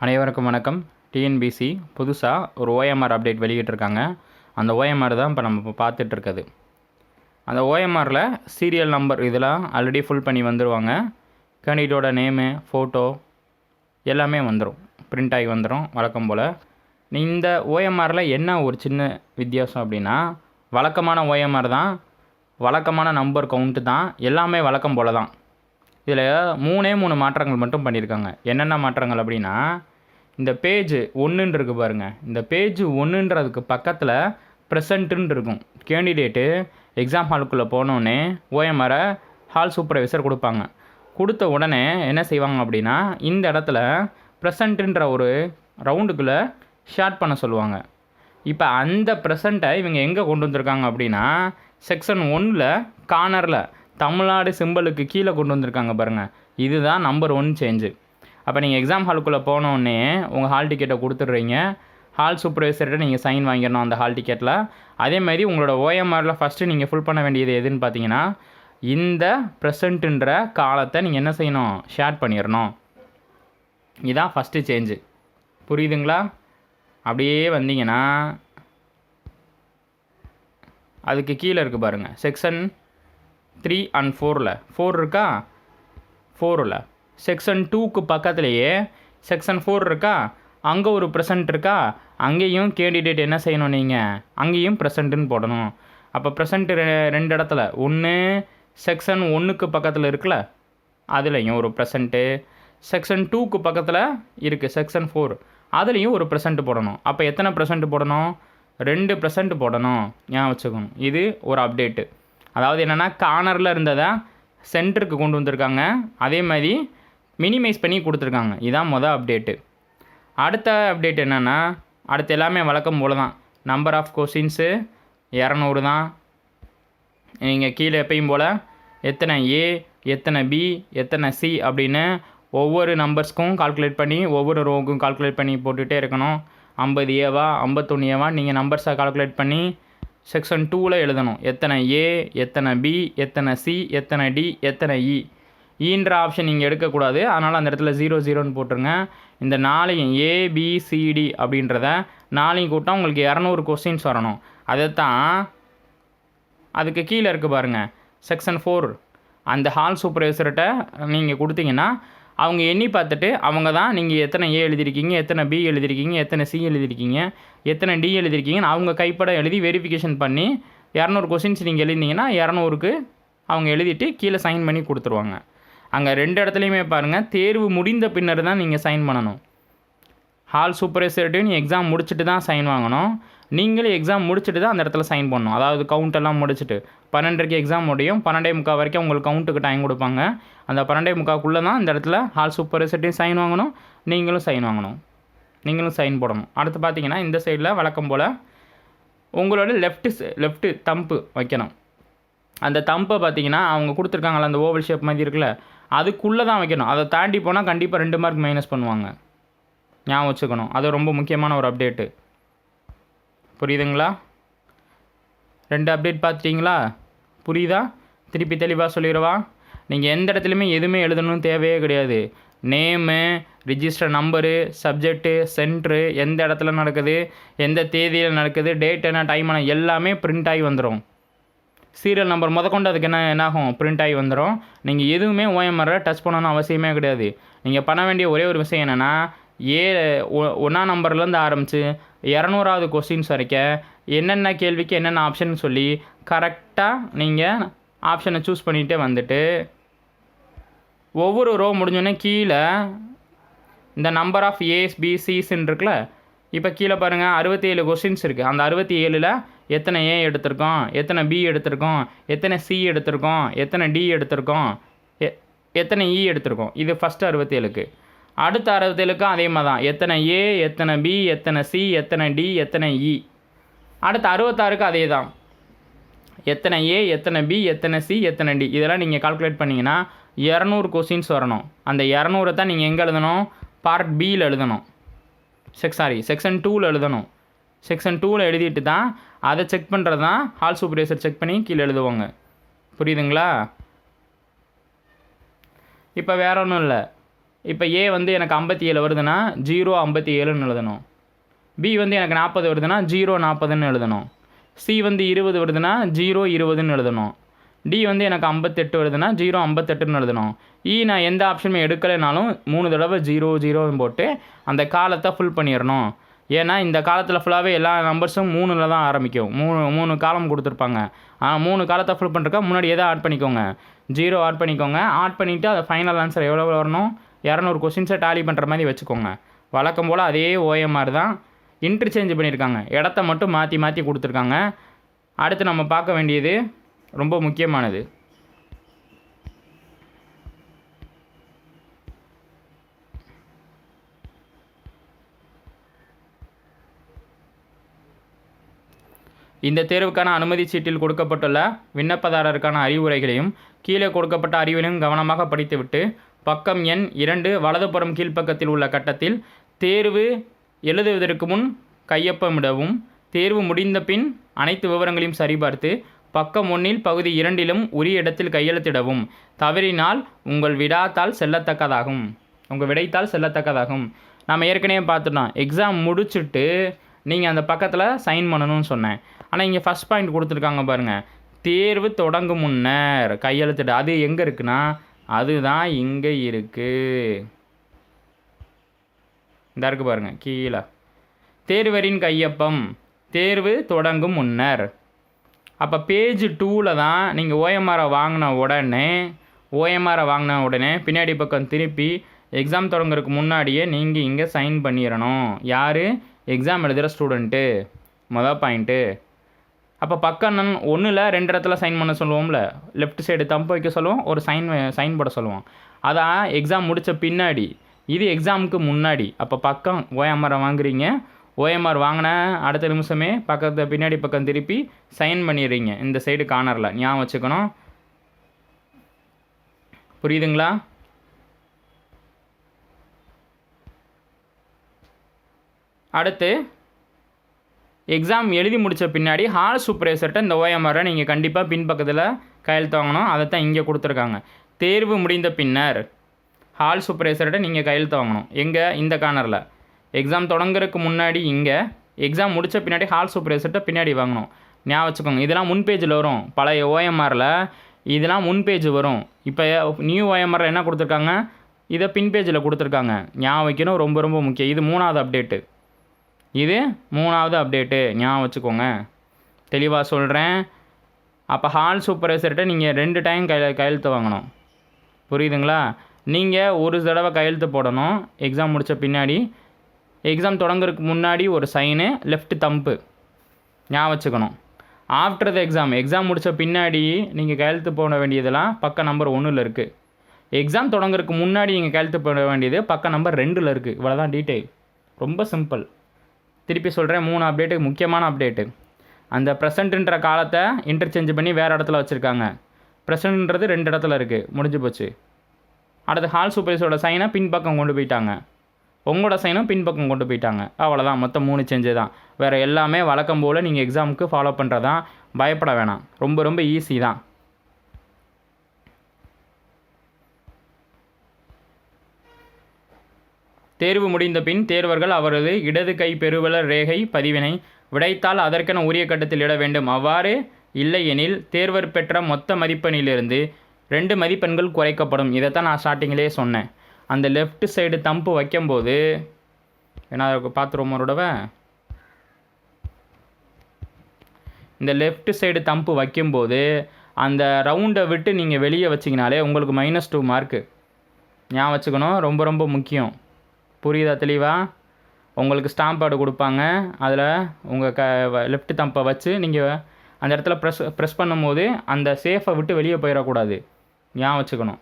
அனைவருக்கும் வணக்கம். டிஎன்பிசி புதுசாக ஒரு ஓஎம்ஆர் அப்டேட் வெளியிட்டிருக்காங்க. அந்த ஓஎம்ஆர் தான் இப்போ நம்ம இப்போ அந்த ஓஎம்ஆரில் சீரியல் நம்பர் இதெல்லாம் ஆல்ரெடி ஃபுல் பண்ணி வந்துடுவாங்க கேண்டிடேட்டோட நேமு ஃபோட்டோ எல்லாமே வந்துடும் பிரிண்ட் ஆகி வந்துடும் வழக்கம் போல். இந்த ஓஎம்ஆரில் என்ன ஒரு சின்ன வித்தியாசம் அப்படின்னா வழக்கமான ஓஎம்ஆர் தான் வழக்கமான நம்பர் கவுண்ட்டு தான் எல்லாமே வழக்கம் போல் தான் இதில் மூணே மூணு மாற்றங்கள் மட்டும் பண்ணியிருக்காங்க. என்னென்ன மாற்றங்கள் அப்படின்னா இந்த பேஜ் ஒன்றுன்னு இருக்குது பாருங்கள் இந்த பேஜ் ஒன்றுன்றதுக்கு பக்கத்தில் ப்ரெசண்ட்டுன்னு இருக்கும் கேண்டிடேட்டு எக்ஸாம் ஹாலுக்குள்ளே போனோடனே ஓஎம்ஆரை ஹால் சூப்பர்வைசர் கொடுப்பாங்க. கொடுத்த உடனே என்ன செய்வாங்க அப்படின்னா இந்த இடத்துல ப்ரெசண்ட்டுன்ற ஒரு ரவுண்டுக்குள்ளே ஷார்ட் பண்ண சொல்லுவாங்க. இப்போ அந்த ப்ரெசண்ட்டை இவங்க எங்கே கொண்டு வந்திருக்காங்க அப்படின்னா செக்ஷன் ஒன்னில் கார்னரில் தமிழ்நாடு சிம்பிளுக்கு கீழே கொண்டு வந்திருக்காங்க பாருங்கள் இதுதான் நம்பர் ஒன் சேஞ்சு அப்போ நீங்கள் எக்ஸாம் ஹாலுக்குள்ளே போனோடனே உங்கள் ஹால் டிக்கெட்டை கொடுத்துட்றீங்க. ஹால் சூப்பர்வைசர்கிட்ட நீங்கள் சைன் வாங்கிடணும் அந்த ஹால் டிக்கெட்டில் அதேமாதிரி உங்களோட ஓஎம்ஆரில் ஃபஸ்ட்டு நீங்கள் ஃபுல் பண்ண வேண்டியது எதுன்னு பார்த்தீங்கன்னா இந்த ப்ரெசண்ட்டுன்ற காலத்தை நீங்கள் என்ன செய்யணும்? ஷேர் பண்ணிடணும். இதுதான் ஃபஸ்ட்டு சேஞ்சு புரியுதுங்களா? அப்படியே வந்தீங்கன்னா அதுக்கு கீழே இருக்குது பாருங்கள் செக்ஷன் த்ரீ அண்ட் ஃபோரில் ஃபோர் இருக்கா? ஃபோரில் செக்ஷன் டூக்கு பக்கத்துலேயே செக்ஷன் ஃபோர் இருக்கா? அங்கே ஒரு ப்ரெசன்ட் இருக்கா? அங்கேயும் கேண்டிடேட் என்ன செய்யணும் நீங்கள் அங்கேயும் ப்ரெசண்ட்டுன்னு போடணும். அப்போ ப்ரெசண்ட் ரெண்டு இடத்துல. ஒன்று செக்ஷன் ஒன்றுக்கு பக்கத்தில் இருக்குல்ல? அதுலேயும் ஒரு ப்ரெசண்ட்டு செக்ஷன் டூக்கு பக்கத்தில் இருக்குது செக்ஷன் ஃபோர். அதுலேயும் ஒரு ப்ரெசண்ட் போடணும். அப்போ எத்தனை ப்ரெசண்ட் போடணும்? ரெண்டு ப்ரெசண்ட் போடணும். ஞாபகம் வச்சுக்கணும். இது ஒரு அப்டேட்டு அதாவது என்னென்னா கார்னரில் இருந்ததை சென்டருக்கு கொண்டு வந்திருக்காங்க. அதே மாதிரி மினிமைஸ் பண்ணி கொடுத்துருக்காங்க. இதான் மொதல் அப்டேட்டு அடுத்த அப்டேட் என்னென்னா அடுத்து எல்லாமே வழக்கம் போல் தான். நம்பர் ஆஃப் கொஷின்ஸு இரநூறு தான். நீங்கள் கீழே எப்பயும் போல் எத்தனை ஏ எத்தனை பி எத்தனை சி அப்படின்னு ஒவ்வொரு நம்பர்ஸ்க்கும் கால்குலேட் பண்ணி ஒவ்வொரு ரோவுக்கும் கால்குலேட் பண்ணி போட்டுகிட்டே இருக்கணும். ஐம்பது ஏவா ஐம்பத்தொன்று ஏவா நீங்கள் நம்பர்ஸை கால்குலேட் பண்ணி செக்ஷன் டூவில் எழுதணும். எத்தனை ஏ எத்தனை பி எத்தனை சி எத்தனை டி எத்தனை இ ஈன்ற ஆப்ஷன் நீங்கள் எடுக்கக்கூடாது. அதனால் அந்த இடத்துல ஜீரோ ஜீரோன்னு போட்டுருங்க. இந்த நாளையும் ஏபிசிடி அப்படின்றத நாளையும் கூட்டம் உங்களுக்கு இரநூறு கொஸ்டின்ஸ் வரணும். அதை தான் அதுக்கு கீழே இருக்குது பாருங்கள் செக்ஷன் ஃபோர் அந்த ஹால் சூப்பர்வைசர்கிட்ட நீங்கள் கொடுத்தீங்கன்னா அவங்க எண்ணி பார்த்துட்டு அவங்க தான் நீங்கள் எத்தனை ஏ எழுதியிருக்கீங்க எத்தனை பி எழுதியிருக்கீங்க எத்தனை சி எழுதியிருக்கீங்க எத்தனை டி எழுதியிருக்கீங்கன்னு அவங்க கைப்பட எழுதி வெரிஃபிகேஷன் பண்ணி இரநூறு கொஸ்டின்ஸ் நீங்கள் எழுதினீங்கன்னா இரநூறுக்கு அவங்க எழுதிட்டு கீழே சைன் பண்ணி கொடுத்துருவாங்க. அங்கே ரெண்டு இடத்துலையுமே பாருங்கள் தேர்வு முடிந்த பின்னர் தான் நீங்கள் சைன் பண்ணணும். ஹால் சூப்பர்வைசர்கிட்டையும் நீ எக்ஸாம் முடிச்சுட்டு தான் சைன் வாங்கணும். நீங்களும் எக்ஸாம் முடிச்சுட்டு தான் அந்த இடத்துல சைன் பண்ணணும். அதாவது கவுண்டெல்லாம் முடிச்சுட்டு. பன்னெண்டரைக்கு எக்ஸாம் முடியும். பன்னெண்டே முக்கால் வரைக்கும் உங்களுக்கு கவுண்ட்டுக்கு டைம் கொடுப்பாங்க. அந்த பன்னெண்டே முக்காக்குள்ளே தான் இந்த இடத்துல ஹால் சூப்பர்வைசர்ட்டையும் சைன் வாங்கணும். நீங்களும் சைன் வாங்கணும். நீங்களும் சைன் போடணும். அடுத்து பார்த்தீங்கன்னா இந்த சைடில் வழக்கம் போல் உங்களோட லெஃப்ட்டு லெஃப்ட்டு தம்பு வைக்கணும். அந்த தம்பை பார்த்தீங்கன்னா அவங்க கொடுத்துருக்காங்களா அந்த ஓவல் ஷேப் மாதிரி இருக்குல்ல அதுக்குள்ளே தான் வைக்கணும். அதை தாண்டி போனால் கண்டிப்பாக ரெண்டு மார்க் மைனஸ் பண்ணுவாங்க. ஞாபகம் வச்சுக்கணும். அது ரொம்ப முக்கியமான ஒரு அப்டேட்டு புரியுதுங்களா? ரெண்டு அப்டேட் பார்த்துட்டிங்களா? புரியுதா? திருப்பி தெளிவாக சொல்லிடுவா? நீங்கள் எந்த இடத்துலையுமே எதுவுமே எழுதணும்னு தேவையே கிடையாது. Name register number subject centre எந்த இடத்துல நடக்குது எந்த தேதியில் நடக்குது டேட் என்ன டைம் என்ன எல்லாமே பிரிண்ட் ஆகி வந்துடும் சீரியல் நம்பர் முதற்கொண்டு அதுக்கு என்ன என்னாகும்? பிரிண்ட் ஆகி வந்துடும் நீங்கள் எதுவுமே ஓஎம்ஆரில் டச் பண்ணணும்னு அவசியமே கிடையாது. நீங்கள் பண்ண வேண்டிய ஒரே ஒரு விஷயம் என்னென்னா ஏ ஒன்றாம் நம்பர்லேருந்து ஆரம்பித்து இரநூறாவது கொஸ்டின்ஸ் வரைக்கும் என்னென்ன கேள்விக்கு என்னென்ன ஆப்ஷன் சொல்லி கரெக்டாக நீங்கள் ஆப்ஷனை சூஸ் பண்ணிகிட்டே வந்துட்டு ஒவ்வொரு ரோ முடிஞ்சோடனே கீழே இந்த நம்பர் ஆஃப் ஏஸ் பிசிஸ்ன்னு இருக்குல்ல? இப்போ கீழே பாருங்கள் அறுபத்தி ஏழு கொஸ்டின்ஸ் இருக்குது அந்த அறுபத்தி ஏழில் எத்தனை ஏ எடுத்திருக்கோம்? எத்தனை பி எடுத்திருக்கோம்? எத்தனை சி எடுத்திருக்கோம்? எத்தனை டி எடுத்திருக்கோம்? எ எத்தனை இ எடுத்திருக்கோம்? இது ஃபஸ்ட்டு அறுபத்தேழுக்கு. அடுத்த அறுபத்தேழுக்கும் அதே மாதிரி தான் எத்தனை ஏ எத்தனை பி எத்தனை சி எத்தனை டி எத்தனை இ அடுத்த அறுபத்தாறுக்கு அதே தான் எத்தனை ஏ எத்தனை பி எத்தனை சி எத்தனை டி இதெல்லாம் நீங்கள் கால்குலேட் பண்ணிங்கன்னா இரநூறு கொஸ்டின்ஸ் வரணும். அந்த இரநூறை தான் நீங்கள் எங்கே எழுதணும்? பார்ட் பியில் எழுதணும். செக் சாரி செக்ஷன் டூவில் எழுதணும். செக்ஷன் டூவில் எழுதிட்டு தான் அதை செக் பண்ணுறது தான் ஹால் சூப்பர்வைசர் செக் பண்ணி கீழே எழுதுவாங்க. புரியுதுங்களா? இப்போ வேற ஒன்றும் இல்லை. இப்போ ஏ வந்து எனக்கு ஐம்பத்தி ஏழு வருதுன்னா ஜீரோ ஐம்பத்தி ஏழுன்னு எழுதணும். பி வந்து எனக்கு நாற்பது வருதுன்னா ஜீரோ நாற்பதுன்னு எழுதணும். சி வந்து இருபது வருதுன்னா ஜீரோ இருபதுன்னு எழுதணும். டி வந்து எனக்கு ஐம்பத்தெட்டு வருதுன்னா ஜீரோ ஐம்பத்தெட்டுன்னு எழுதணும். இ நான் எந்த ஆப்ஷனுமே எடுக்கலைனாலும் மூணு தடவை ஜீரோ ஜீரோன்னு போட்டு அந்த காலத்தை ஃபுல் பண்ணிடணும். ஏன்னா இந்த காலத்தில் ஃபுல்லாகவே எல்லா நம்பர்ஸும் மூணில் தான் ஆரம்பிக்கும். மூணு மூணு காலம் கொடுத்துருப்பாங்க. ஆனால் மூணு காலத்தை ஃபுல் பண்ணுறக்கா முன்னாடி எதை ஆட் பண்ணிக்கோங்க? ஜீரோ ஆட் பண்ணிக்கோங்க. ஆட் பண்ணிவிட்டு அதை ஃபைனல் ஆன்சர் எவ்வளோ வரணும்? இரநூறு கொஸ்டின்ஸை டாலி பண்ணுற மாதிரி வச்சுக்கோங்க. வழக்கம் போல் அதே ஓஎம்ஆர் தான் இன்டர்சேஞ்ச் பண்ணியிருக்காங்க இடத்த மட்டும் மாற்றி மாற்றி கொடுத்துருக்காங்க. அடுத்து நம்ம பார்க்க வேண்டியது ரொம்ப முக்கியமானது. இந்த தேர்வுக்கான அனுமதி சீட்டில் கொடுக்கப்பட்டுள்ள விண்ணப்பதாரருக்கான அறிவுரைகளையும் கீழே கொடுக்கப்பட்ட அறிவுரையும் கவனமாக படித்துவிட்டு பக்கம் எண் இரண்டு வலதுபுறம் கீழ்ப்பக்கத்தில் உள்ள கட்டத்தில் தேர்வு எழுதுவதற்கு முன் கையொப்பமிடவும் தேர்வு முடிந்த பின் அனைத்து விவரங்களையும் சரிபார்த்து பக்கம் ஒன்றில் பகுதி இரண்டிலும் உரிய இடத்தில் கையெழுத்திடவும். தவறினால் உங்கள் விடாத்தால் செல்லத்தக்கதாகும். உங்கள் விடைத்தால் செல்லத்தக்கதாகும். நாம் ஏற்கனவே பார்த்துட்டோம். எக்ஸாம் முடிச்சுட்டு நீங்கள் அந்த பக்கத்தில் சைன் பண்ணணும்னு சொன்னேன். ஆனால் இங்கே ஃபஸ்ட் பாயிண்ட் கொடுத்துருக்காங்க பாருங்கள் தேர்வு தொடங்கும் முன்னர் கையெழுத்துட்டு அது எங்கே இருக்குன்னா அதுதான் இங்கே இருக்குது இந்த இருக்கு பாருங்க கீழே. தேர்வரின் கையொப்பம். தேர்வு தொடங்கும் முன்னர். அப்போ பேஜ் டூவில் தான் நீங்கள் ஓஎம்ஆரை வாங்கின உடனே ஓஎம்ஆரை வாங்கின உடனே பின்னாடி பக்கம் திருப்பி எக்ஸாம் தொடங்குறதுக்கு முன்னாடியே நீங்கள் இங்கே சைன் பண்ணிடணும் யார்? எக்ஸாம் எழுதுகிற ஸ்டூடெண்ட்டு மொதல் பாயிண்ட்டு அப்போ பக்கம் ஒன்றில் ரெண்டு இடத்துல சைன் பண்ண சொல்லுவோம்ல. லெஃப்ட் சைடு தம்பு வைக்க சொல்லுவோம். ஒரு சைன் சைன் போட சொல்லுவோம். அதான் எக்ஸாம் முடித்த பின்னாடி இது எக்ஸாமுக்கு முன்னாடி அப்போ பக்கம் ஓஎம்ஆரை வாங்குறீங்க. ஓஎம்ஆர் வாங்கின அடுத்த நிமிஷமே பக்கத்து பின்னாடி பக்கம் திருப்பி சைன் பண்ணிடுறீங்க. இந்த சைடு கார்னரில் ஞாபகம் வச்சுக்கணும். புரியுதுங்களா? அடுத்து எக்ஸாம் எழுதி முடித்த பின்னாடி ஹால் சூப்பர்வைசர்கிட்ட இந்த ஓஎம்ஆரை நீங்கள் கண்டிப்பாக பின்பக்கத்தில் கையெழுத்து வாங்கணும். அதை தான் இங்கே கொடுத்துருக்காங்க. தேர்வு முடிந்த பின்னர் ஹால் சூப்பர்வைசர்கிட்ட நீங்கள் கையெழுத்து வாங்கணும். எங்கே? இந்த கார்னரில் எக்ஸாம் தொடங்குறதுக்கு முன்னாடி இங்கே எக்ஸாம் முடித்த பின்னாடி ஹால் சூப்பர்வைசர்கிட்ட பின்னாடி வாங்கணும். ஞாபகம் வச்சுக்கோங்க. இதெல்லாம் முன் பேஜில் வரும். பழைய ஓஎம்ஆரில் இதெல்லாம் முன் பேஜ் வரும். இப்போ நியூ ஓஎம்ஆரில் என்ன கொடுத்துருக்காங்க? இதை பின் பேஜில் கொடுத்துருக்காங்க. ஞாபகம் வைக்கணும். ரொம்ப ரொம்ப முக்கியம். இது மூணாவது அப்டேட்டு இது மூணாவது அப்டேட்டு ஞாபகம் வச்சுக்கோங்க. தெளிவாக சொல்கிறேன் அப்போ ஹால் சூப்பர்வைசர்கிட்ட நீங்கள் ரெண்டு டைம் கை கையெழுத்து வாங்கணும். புரியுதுங்களா? நீங்கள் ஒரு தடவை கையெழுத்து போடணும். எக்ஸாம் முடித்த பின்னாடி எக்ஸாம் தொடங்குறதுக்கு முன்னாடி ஒரு சைனு லெஃப்ட் தம்பு ஞாபகம் வச்சுக்கணும். ஆஃப்டர் த எக்ஸாம் எக்ஸாம் முடித்த பின்னாடி நீங்கள் கையெழுத்து போட வேண்டியதெல்லாம் பக்க நம்பர் ஒன்றில் இருக்குது எக்ஸாம் தொடங்குறதுக்கு முன்னாடி நீங்கள் கையெழுத்து போட வேண்டியது பக்க நம்பர் ரெண்டில் இருக்குது இவ்வளோ தான் டீட்டெயில் ரொம்ப சிம்பிள் திருப்பி சொல்கிறேன் மூணு அப்டேட்டு முக்கியமான அப்டேட்டு அந்த ப்ரெசண்ட்டுன்ற காலத்தை இன்டர்சேஞ்ச் பண்ணி வேறு இடத்துல வச்சுருக்காங்க. ப்ரெசண்ட்ன்றது ரெண்டு இடத்துல இருக்குது முடிஞ்சு போச்சு. அடுத்து ஹால் சூப்பர்வைசரோட சைனை பின்பக்கம் கொண்டு போயிட்டாங்க. உங்களோட சைனும் பின்பக்கம் கொண்டு போயிட்டாங்க. அவ்வளோதான் மொத்தம் மூணு சேஞ்சு தான். வேறு எல்லாமே வழக்கம் போல் நீங்கள் எக்ஸாமுக்கு ஃபாலோ பண்ணுறதான் பயப்பட வேணாம். ரொம்ப ரொம்ப ஈஸி தான். தேர்வு முடிந்த பின் தேர்வர்கள் அவரது இடது கை பெருவலர் ரேகை பதிவினை விடைத்தால் அதற்கென உரிய கட்டத்தில் இட வேண்டும். அவ்வாறு இல்லையெனில் தேர்வர் பெற்ற மொத்த மதிப்பெண்ணிலிருந்து ரெண்டு மதிப்பெண்கள் குறைக்கப்படும். இதை தான் நான் ஸ்டார்டிங்கிலே சொன்னேன். அந்த லெஃப்ட் சைடு தம்பு வைக்கும்போது ஏன்னா பார்த்துருவோம் ஒரு தடவை? இந்த லெஃப்ட் சைடு தம்பு வைக்கும்போது அந்த ரவுண்டை விட்டு நீங்கள் வெளியே வச்சிங்கனாலே உங்களுக்கு மைனஸ் டூ மார்க்கு ஞாபகம் வச்சுக்கணும் ரொம்ப ரொம்ப முக்கியம். புரியுதா தெளிவாக உங்களுக்கு ஸ்டாம்ப் பேடு கொடுப்பாங்க. அதில் உங்கள் க லெஃப்ட் தம்பை வச்சு நீங்கள் அந்த இடத்துல ப்ரெஸ் ப்ரெஸ் பண்ணும்போது அந்த சேஃபை விட்டு வெளியே போயிடக்கூடாது. ஞாபகம் வச்சுக்கணும்.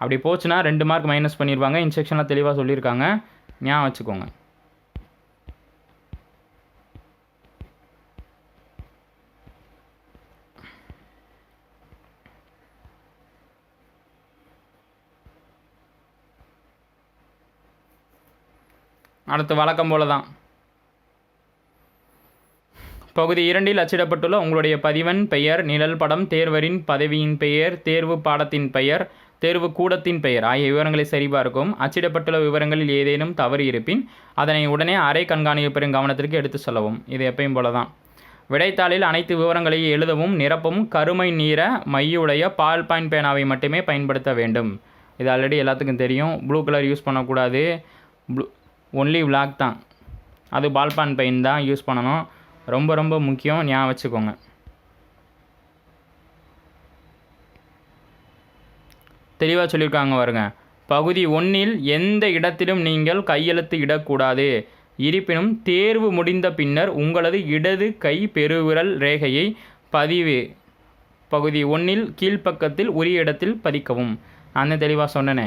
அப்படி போச்சுன்னா ரெண்டு மார்க் மைனஸ் பண்ணிடுவாங்க இன்ஸ்ட்ரக்ஷனில் தெளிவாக சொல்லியிருக்காங்க. ஞாபகம் வச்சுக்கோங்க. அடுத்து வழக்கம் போல தான் பகுதி இரண்டில் அச்சிடப்பட்டுள்ள உங்களுடைய பதிவன் பெயர் நிழல் படம் தேர்வரின் பதவியின் பெயர் தேர்வு பாடத்தின் பெயர் தேர்வு கூடத்தின் பெயர் ஆகிய விவரங்களை சரிபார்க்கும் அச்சிடப்பட்டுள்ள விவரங்களில் ஏதேனும் தவறு இருப்பின் அதனை உடனே அரை கண்காணிப்பரின் கவனத்திற்கு எடுத்து செல்லவும். இது எப்பயும் போல தான் விடைத்தாளில் அனைத்து விவரங்களையும் எழுதவும் நிரப்பவும் கருமை நீர மையுடைய பால் பாயிண்ட் பேனாவை மட்டுமே பயன்படுத்த வேண்டும். இது ஆல்ரெடி எல்லாத்துக்கும் தெரியும். ப்ளூ கலர் யூஸ் பண்ணக்கூடாது. ப்ளூ ஒன்லி பிளாக் தான். அது பால் பெயின் தான் யூஸ் பண்ணணும். ரொம்ப ரொம்ப முக்கியம். ஞாபகம் வச்சுக்கோங்க. தெளிவாக சொல்லியிருக்காங்க வருங்க பகுதி ஒன்றில் எந்த இடத்திலும் நீங்கள் கையெழுத்து இடக்கூடாது. இருப்பினும் தேர்வு முடிந்த பின்னர் உங்களது இடது கை பெருவிரல் ரேகையை பதிவு. பகுதி ஒன்றில் கீழ்ப்பக்கத்தில் உரிய இடத்தில் பதிக்கவும். நான் தெளிவாக சொன்னேனே.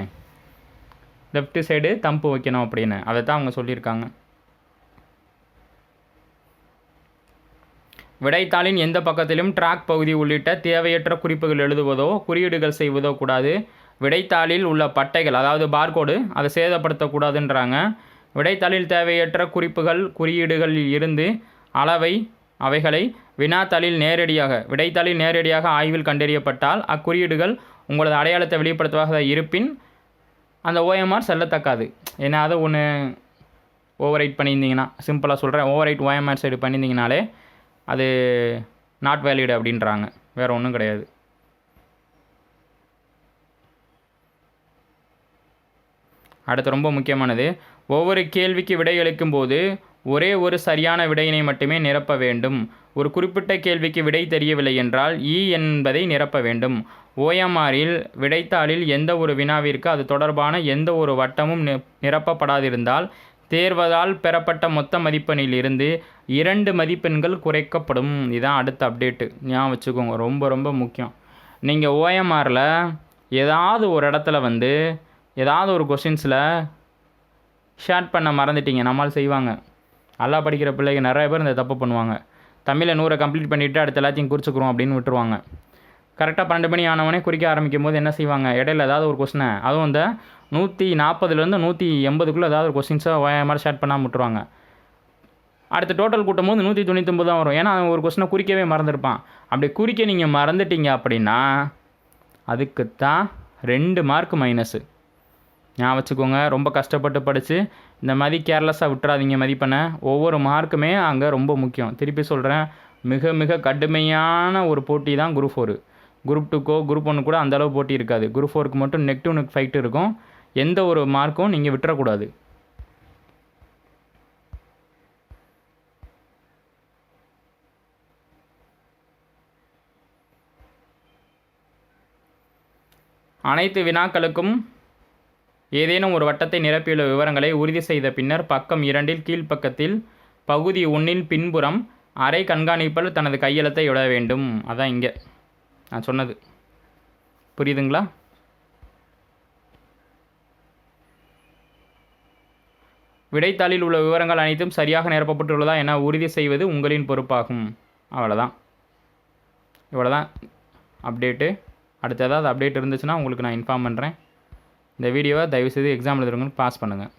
லெஃப்ட் சைடு தம்பு வைக்கணும் அப்படின்னு. அதை தான் அவங்க சொல்லியிருக்காங்க. விடைத்தாளின் எந்த பக்கத்திலும் ட்ராக் பகுதி உள்ளிட்ட தேவையற்ற குறிப்புகள் எழுதுவதோ குறியீடுகள் செய்வதோ கூடாது. விடைத்தாளில் உள்ள பட்டைகள் அதாவது பார்கோடு அதை சேதப்படுத்தக்கூடாதுன்றாங்க. விடைத்தாளில் தேவையற்ற குறிப்புகள் குறியீடுகளில் இருந்து அளவை அவைகளை வினாத்தாளில் நேரடியாக விடைத்தாளில் நேரடியாக ஆய்வில் கண்டறியப்பட்டால் அக்குறியீடுகள் உங்களது அடையாளத்தை வெளிப்படுத்துவதாக இருப்பின் அந்த ஓஎம்ஆர் செல்லத்தக்காது. ஏன்னா அதை ஒன்று ஓவர் ரைட் பண்ணியிருந்தீங்கன்னா சிம்பிளாக சொல்கிறேன் ஓவர் ரைட் ஓஎம்ஆர் சைடு பண்ணியிருந்தீங்கனாலே அது நாட் வேலிடு அப்படின்றாங்க. வேறு ஒன்றும் கிடையாது. அடுத்து ரொம்ப முக்கியமானது. ஒவ்வொரு கேள்விக்கு விடையளிக்கும் போது ஒரே ஒரு சரியான விடையினை மட்டுமே நிரப்ப வேண்டும். ஒரு குறிப்பிட்ட கேள்விக்கு விடை தெரியவில்லை என்றால் இ என்பதை நிரப்ப வேண்டும். ஓஎம்ஆரில் விடைத்தாளில் எந்த ஒரு வினாவிற்கு அது தொடர்பான எந்த ஒரு வட்டமும் நிரப்பப்படாதிருந்தால் தேர்வதால் பெறப்பட்ட மொத்த மதிப்பெண்ணில் இருந்து இரண்டு மதிப்பெண்கள் குறைக்கப்படும். இதுதான் அடுத்த அப்டேட்டு. ஞாபகம் வச்சுக்கோங்க. ரொம்ப ரொம்ப முக்கியம். நீங்கள் ஓஎம்ஆரில் ஏதாவது ஒரு இடத்துல வந்து ஏதாவது ஒரு கொஷின்ஸில் ஷேர் பண்ண மறந்துட்டீங்க. நம்மால் செய்வாங்க. நல்லா படிக்கிற பிள்ளைங்க நிறைய பேர் இந்த தப்பு பண்ணுவாங்க. தமிழில் நூறை கம்ப்ளீட் பண்ணிவிட்டு அடுத்த எல்லாத்தையும் குறிச்சுக்கிறோம் அப்படின்னு விட்டுருவாங்க. கரெக்டாக பன்னெண்டு மணி ஆனவனே குறிக்க ஆரம்பிக்கும் போது என்ன செய்வாங்க? இடையில ஏதாவது ஒரு கொஸ்டினை அதுவும் இந்த நூற்றி நாற்பதுலேருந்து நூற்றி எண்பதுக்குள்ளே ஏதாவது ஒரு கொஸ்டின்ஸை மாதிரி ஷேர் பண்ணாமல் விட்டுருவாங்க. அடுத்து டோட்டல் கூட்டும் போது நூற்றி தொண்ணூத்தொம்பது தான் வரும். ஏன்னா அவன் ஒரு கொஸ்டினை குறிக்கவே மறந்துருப்பான். அப்படி குறிக்க நீங்கள் மறந்துட்டீங்க அப்படின்னா அதுக்கு தான் ரெண்டு மார்க் மைனஸு ஞாபகம் வச்சுக்கோங்க. ரொம்ப கஷ்டப்பட்டு படித்து இந்த மாதிரி கேர்லெஸ்ஸாக விட்டுறாதீங்க மதிப்பெண்ணை. ஒவ்வொரு மார்க்குமே அங்கே ரொம்ப முக்கியம். திருப்பி சொல்கிறேன் மிக மிக கடுமையான ஒரு போட்டி தான் குரூப் ஃபோரு. குரூப் டூக்கோ குரூப் ஒன்று கூட அந்தளவு போட்டி இருக்காது. குரூப் ஃபோருக்கு மட்டும் நெக் டு நெக் ஃபைட் இருக்கும். எந்த ஒரு மார்க்கும் நீங்கள் விட்டுறக்கூடாது. அனைத்து வினாக்களுக்கும் ஏதேனும் ஒரு வட்டத்தை நிரப்பியுள்ள விவரங்களை உறுதி செய்த பின்னர் பக்கம் இரண்டில் கீழ்ப்பக்கத்தில் பகுதி ஒன்றின் பின்புறம் அரை கண்காணிப்பில் தனது கையெழுத்தை விட வேண்டும். அதான் இங்கே. நான் சொன்னது. புரியுதுங்களா? விடைத்தாளில் உள்ள விவரங்கள் அனைத்தும் சரியாக நிரப்பப்பட்டுள்ளதா என உறுதி செய்வது உங்களின் பொறுப்பாகும். அவ்வளோதான் இவ்வளோதான் அப்டேட்டு. அடுத்ததாவது அப்டேட் இருந்துச்சுன்னா உங்களுக்கு நான் இன்ஃபார்ம் பண்ணுறேன் இந்த வீடியோவை தயவுசெய்து எக்ஸாம் எழுதுறவங்களுக்கு பாஸ் பண்ணுங்கள்